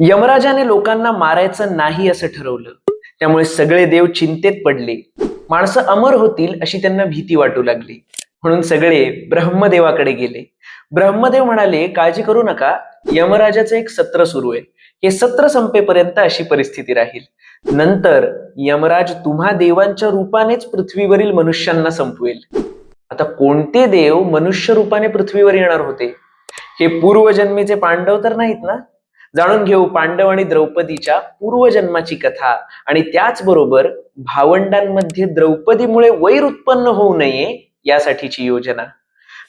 यमराजाने लोकांना मारायचं नाही असं ठरवलं. त्यामुळे सगळे देव चिंतेत पडले. माणसं अमर होतील अशी त्यांना भीती वाटू लागली. म्हणून सगळे ब्रह्मदेवाकडे गेले. ब्रह्मदेव म्हणाले काळजी करू नका. यमराजाचं एक सत्र सुरू आहे. हे सत्र संपेपर्यंत अशी परिस्थिती राहील. नंतर यमराज तुम्हा देवांच्या रूपानेच पृथ्वीवरील मनुष्यांना संपवेल. आता कोणते देव मनुष्य रूपाने पृथ्वीवर येणार होते? हे पूर्वजन्मीचे पांडव तर नाहीत ना? जाणून घेऊ पांडव आणि द्रौपदीच्या पूर्वजन्माची कथा. आणि त्याचबरोबर भावंडांमध्ये द्रौपदीमुळे वैर उत्पन्न होऊ नये यासाठीची योजना.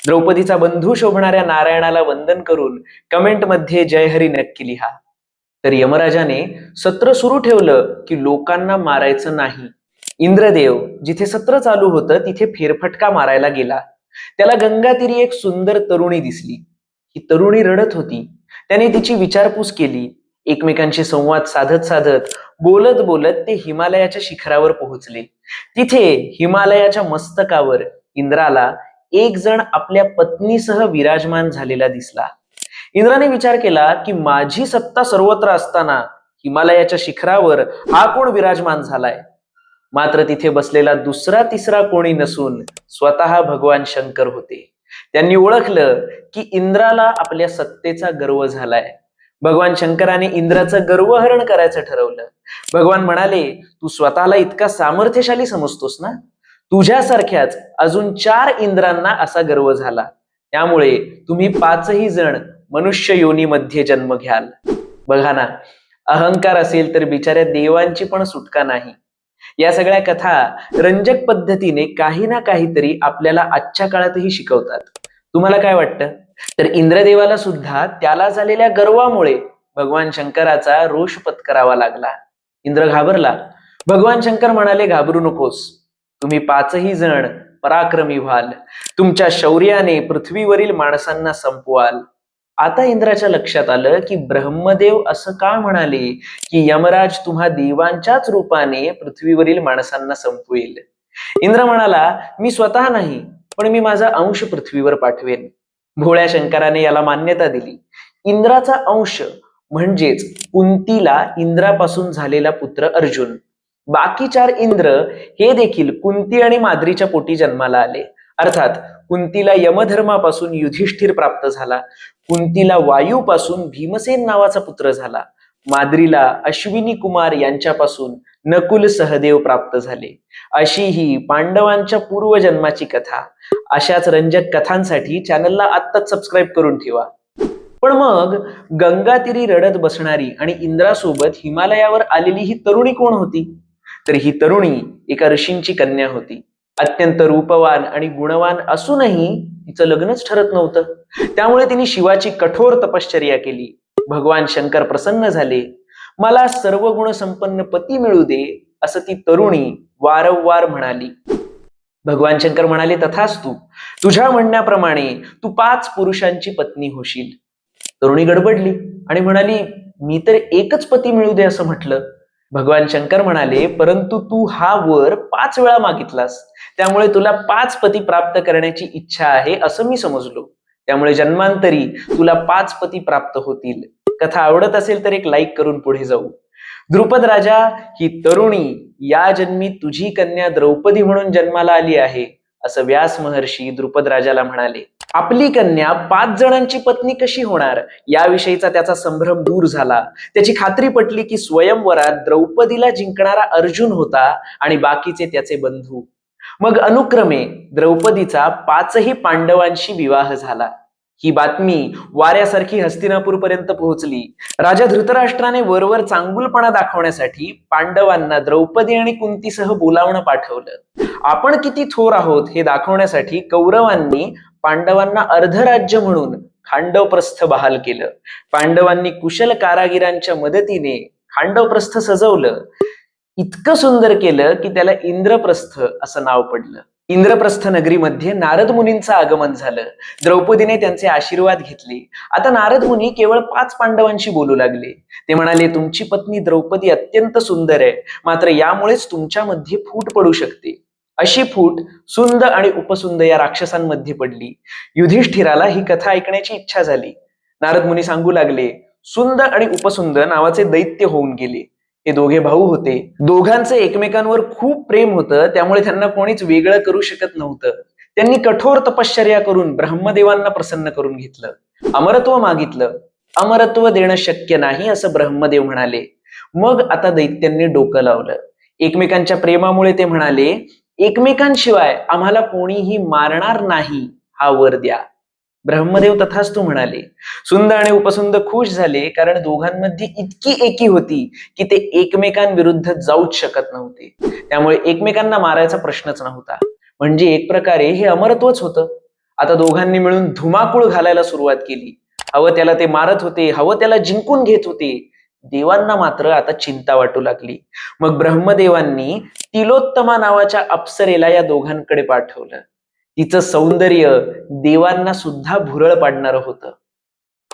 द्रौपदीचा बंधू शोभणाऱ्या नारायणाला वंदन करून कमेंटमध्ये जयहरी नक्की लिहा. तर यमराजाने सत्र सुरू ठेवलं की लोकांना मारायचं नाही. इंद्रदेव जिथे सत्र चालू होतं तिथे फेरफटका मारायला गेला. त्याला गंगातीरी एक सुंदर तरुणी दिसली. ही तरुणी रडत होती. त्याने तिची विचारपूस केली. एकमेकांशी संवाद साधत साधत बोलत बोलत ते हिमालयाच्या शिखरावर पोहोचले. तिथे हिमालयाच्या मस्तकावर इंद्राला एक जण आपल्या पत्नीसह विराजमान झालेला दिसला. इंद्राने विचार केला की माझी सत्ता सर्वत्र असताना हिमालयाच्या शिखरावर हा कोण विराजमान झालाय? मात्र तिथे बसलेला दुसरा तिसरा कोणी नसून स्वतः भगवान शंकर होते. त्यांनी ओळखलं की इंद्राला आपल्या सत्तेचा गर्व झालाय. भगवान शंकराने इंद्राचं गर्वहरण करायचं ठरवलं. भगवान म्हणाले तू स्वतःला इतका सामर्थ्यशाली समजतोस ना? तुझ्यासारख्याच अजून चार इंद्रांना असा गर्व झाला. त्यामुळे तुम्ही पाचही जण मनुष्य योनीमध्ये जन्म घ्याल. बघा ना अहंकार असेल तर बिचाऱ्या देवांची पण सुटका नाही. या सगळ्या कथा रंजक पद्धतीने काही ना काहीतरी आपल्याला आजच्या काळातही शिकवतात. तुम्हाला काय वाटतं? तर इंद्रदेवाला सुद्धा त्याला झालेल्या गर्वामुळे भगवान शंकराचा रोष पत्करावा लागला. इंद्र घाबरला. भगवान शंकर म्हणाले घाबरू नकोस. तुम्ही पाचही जण पराक्रमी व्हाल. तुमच्या शौर्याने पृथ्वीवरील माणसांना संपवाल. आता इंद्राच्या लक्षात आलं की ब्रह्मदेव असं का म्हणाले की यमराज तुम्हा देवांच्याच रूपाने पृथ्वीवरील माणसांना संपवेल? इंद्र म्हणाला मी स्वतः नाही पण मी माझा अंश पृथ्वीवर पाठवेन. भोळ्या शंकराने याला मान्यता दिली. इंद्राचा अंश म्हणजेच कुंतीला इंद्रापासून झालेला पुत्र अर्जुन. बाकी चार इंद्र हे देखील कुंती आणि माद्रीच्या पोटी जन्माला आले. अर्थात कुंतीला यमधर्मापासून युधिष्ठिर प्राप्त झाला. कुंतीला वायूपासून भीमसेन नावाचा पुत्र झाला. माद्रीला अश्विनी कुमार यांच्यापासून नकुल सहदेव प्राप्त झाले. अशी ही पांडवांच्या पूर्वजन्माची कथा. अशाच रंजक कथांसाठी चॅनलला आत्ताच सबस्क्राईब करून ठेवा. पण मग गंगातीरी रडत बसणारी आणि इंद्रासोबत हिमालयावर आलेली ही तरुणी कोण होती? तर ही तरुणी एका ऋषींची कन्या होती. अत्यंत रूपवान आणि गुणवान असूनही तिचं लग्नच ठरत नव्हतं. त्यामुळे तिने शिवाची कठोर तपश्चर्या केली. भगवान शंकर प्रसन्न झाले. मला सर्व गुण संपन्न पती मिळू दे असं ती तरुणी वारंवार म्हणाली. भगवान शंकर म्हणाले तथाच तू तुझ्या म्हणण्याप्रमाणे तू पाच पुरुषांची पत्नी होशील. तरुणी गडबडली आणि म्हणाली मी तर एकच पती मिळू दे असं म्हटलं. भगवान शंकर म्हणाले परंतु तू हा वर पाच वेळा मागितलास. त्यामुळे तुला पाच पती प्राप्त करण्याची इच्छा आहे असं मी समजलो. त्यामुळे जन्मांतरी तुला पाच पती प्राप्त होतील. कथा आवडत असेल तर एक लाईक करून पुढे जाऊ. द्रुपद राजा ही तरुणी या जन्मी तुझी कन्या द्रौपदी म्हणून जन्माला आली आहे असं व्यास महर्षी द्रुपद राजाला म्हणाले. आपली कन्या पाच जणांची पत्नी कशी होणार? याविषयीचा त्याचा संभ्रम दूर झाला. त्याची खात्री पटली की स्वयंवरात द्रौपदीला जिंकणारा अर्जुन होता आणि बाकीचे त्याचे बंधू. मग अनुक्रमे द्रौपदीचा पाचही पांडवांशी विवाह झाला. ही बातमी वाऱ्यासारखी हस्तिनापूर पर्यंत पोहोचली. राजा धृतराष्ट्राने वरवर चांगुलपणा दाखवण्यासाठी पांडवांना द्रौपदी आणि कुंतीसह बोलावणं पाठवलं. आपण किती थोर आहोत हे दाखवण्यासाठी कौरवांनी पांडवांना अर्धराज्य म्हणून खांडवप्रस्थ बहाल केलं. पांडवांनी कुशल कारागिरांच्या मदतीने खांडवप्रस्थ सजवलं. इतकं सुंदर केलं की त्याला इंद्रप्रस्थ असं नाव पडलं. इंद्रप्रस्थ नगरीमध्ये नारद मुनींचं आगमन झालं. द्रौपदीने त्यांचे आशीर्वाद घेतले. आता नारद मुनी केवळ पाच पांडवांशी बोलू लागले. ते म्हणाले तुमची पत्नी द्रौपदी अत्यंत सुंदर आहे. मात्र यामुळेच तुमच्यामध्ये फूट पडू शकते. अशी फूट सुंद आणि उपसुंद या राक्षसांमध्ये पडली. युधिष्ठिराला ही कथा ऐकण्याची इच्छा झाली. नारद मुनी सांगू लागले सुंद आणि उपसुंद नावाचे दैत्य होऊन गेले. हे दोघे भाऊ होते. दोघांचं एकमेकांवर खूप प्रेम होतं त्यामुळे त्यांना कोणीच वेगळं करू शकत नव्हतं. त्यांनी कठोर तपश्चर्या करून ब्रह्मदेवांना प्रसन्न करून घेतलं. अमरत्व मागितलं. अमरत्व देणं शक्य नाही असं ब्रह्मदेव म्हणाले. मग आता दैत्यांनी डोकं लावलं. एकमेकांच्या प्रेमामुळे ते म्हणाले एकमेकांशिवाय आम्हाला कोणीही मारणार नाही हा वर द्या. ब्रह्मदेव तथाच तू म्हणाले. सुंद आणि उपसुंद खुश झाले कारण दोघांमध्ये इतकी एकी होती की ते एकमेकांविरुद्ध जाऊच शकत नव्हते. त्यामुळे एकमेकांना मारायचा प्रश्नच नव्हता. म्हणजे एक प्रकारे हे अमरत्वच होतं. आता दोघांनी मिळून धुमाकूळ घालायला सुरुवात केली. हवं त्याला ते मारत होते हवं त्याला जिंकून घेत होते देवांना मात्र आता चिंता वाटू लागली. मग ब्रह्मदेवांनी तिलोत्तमा नावाच्या अप्सरेला या दोघांकडे पाठवलं. तिचं सौंदर्य देवांना सुद्धा भुरळ पाडणार होतं.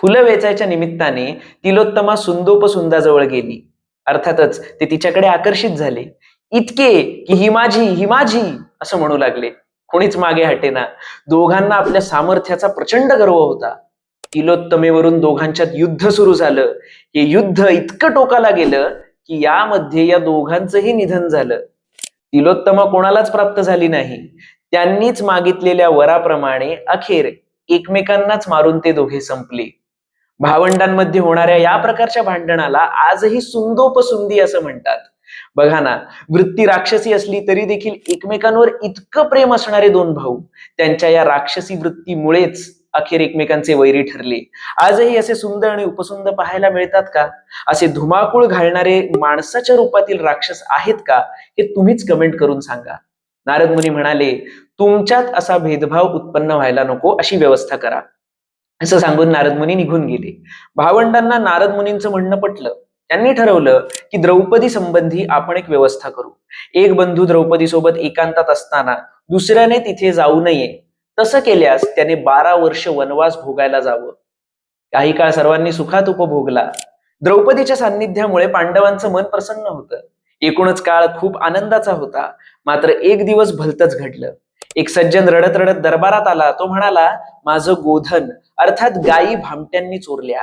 फुलं वेचायच्या निमित्ताने तिलोत्तमा सुंदोपसुंदाजवळ गेली. अर्थातच ते तिच्याकडे आकर्षित झाले. इतके की ही माझी ही माझी असं म्हणू लागले. कोणीच मागे हटेना. दोघांना आपल्या सामर्थ्याचा प्रचंड गर्व होता. तिलोत्तमेवरून दोघांच्यात युद्ध सुरू झालं. हे युद्ध इतकं टोकाला गेलं की यामध्ये या दोघांचंही निधन झालं. तिलोत्तमा कोणालाच प्राप्त झाली नाही. त्यांनीच मागितलेल्या वराप्रमाणे अखेर एकमेकांनाच मारून ते दोघे संपले. भावंडांमध्ये होणाऱ्या या प्रकारच्या भांडणाला आजही सुंदोपसुंदी असं म्हणतात. बघा ना वृत्ती राक्षसी असली तरी देखील एकमेकांवर इतकं प्रेम असणारे दोन भाऊ त्यांच्या या राक्षसी वृत्तीमुळेच अखेर एकमेकांचे वैरी ठरले. आजही असे सुंदर आणि उपसुंद पाहायला मिळतात का? असे धुमाकूळ घालणारे माणसाच्या रूपातील राक्षस आहेत का? हे तुम्हीच कमेंट करून सांगा. नारद मुनी म्हणाले तुमच्यात असा भेदभाव उत्पन्न व्हायला नको अशी व्यवस्था करा. असं सांगून नारद मुनी निघून गेले. भावंडांना नारद मुनींचं म्हणणं पटलं. त्यांनी ठरवलं की द्रौपदी संबंधी आपण एक व्यवस्था करू. एक बंधू द्रौपदी सोबत एकांतात असताना दुसऱ्याने तिथे जाऊ नये. तसं केल्यास त्याने बारा वर्ष वनवास भोगायला जावं. काही काळ सर्वांनी सुखात उपभोगला. द्रौपदीच्या सान्निध्यामुळे पांडवांचं मन प्रसन्न होतं. एकूणच काळ खूप आनंदाचा होता. मात्र एक दिवस भलतच घडलं. एक सज्जन रडत रडत दरबारात आला. तो म्हणाला माझं गोधन अर्थात गायी भामट्यांनी चोरल्या.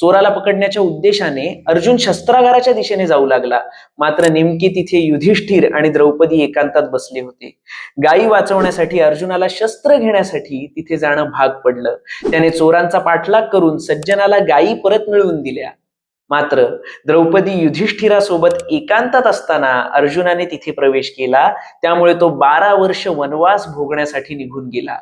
चोराला पकडण्याच्या उद्देशाने अर्जुन शस्त्रागाराच्या दिशेने जाऊ लागला. मात्र नेमकी तिथे युधिष्ठिर आणि द्रौपदी एकांतात बसले होते. गायी वाचवण्यासाठी अर्जुनाला शस्त्र घेण्यासाठी तिथे जाणं भाग पडलं. त्याने चोरांचा पाठलाग करून सज्जनाला गायी परत मिळवून दिल्या. मात्र द्रौपदी युधिष्ठिरासोबत एकांतात असताना अर्जुनाने तिथे प्रवेश केला. त्यामुळे तो बारा वर्ष वनवास भोगण्यासाठी निघून गेला.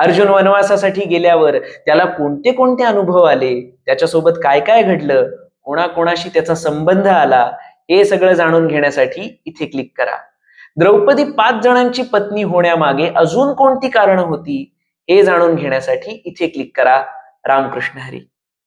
अर्जुन वनवासासाठी गेल्यावर त्याला कोणते कोणते अनुभव आले? त्याच्यासोबत काय काय घडलं? कोणाकोणाशी त्याचा संबंध आला? हे सगळं जाणून घेण्यासाठी इथे क्लिक करा. द्रौपदी पाच जणांची पत्नी होण्यामागे अजून कोणती कारणं होती? हे जाणून घेण्यासाठी इथे क्लिक करा. रामकृष्ण हरी.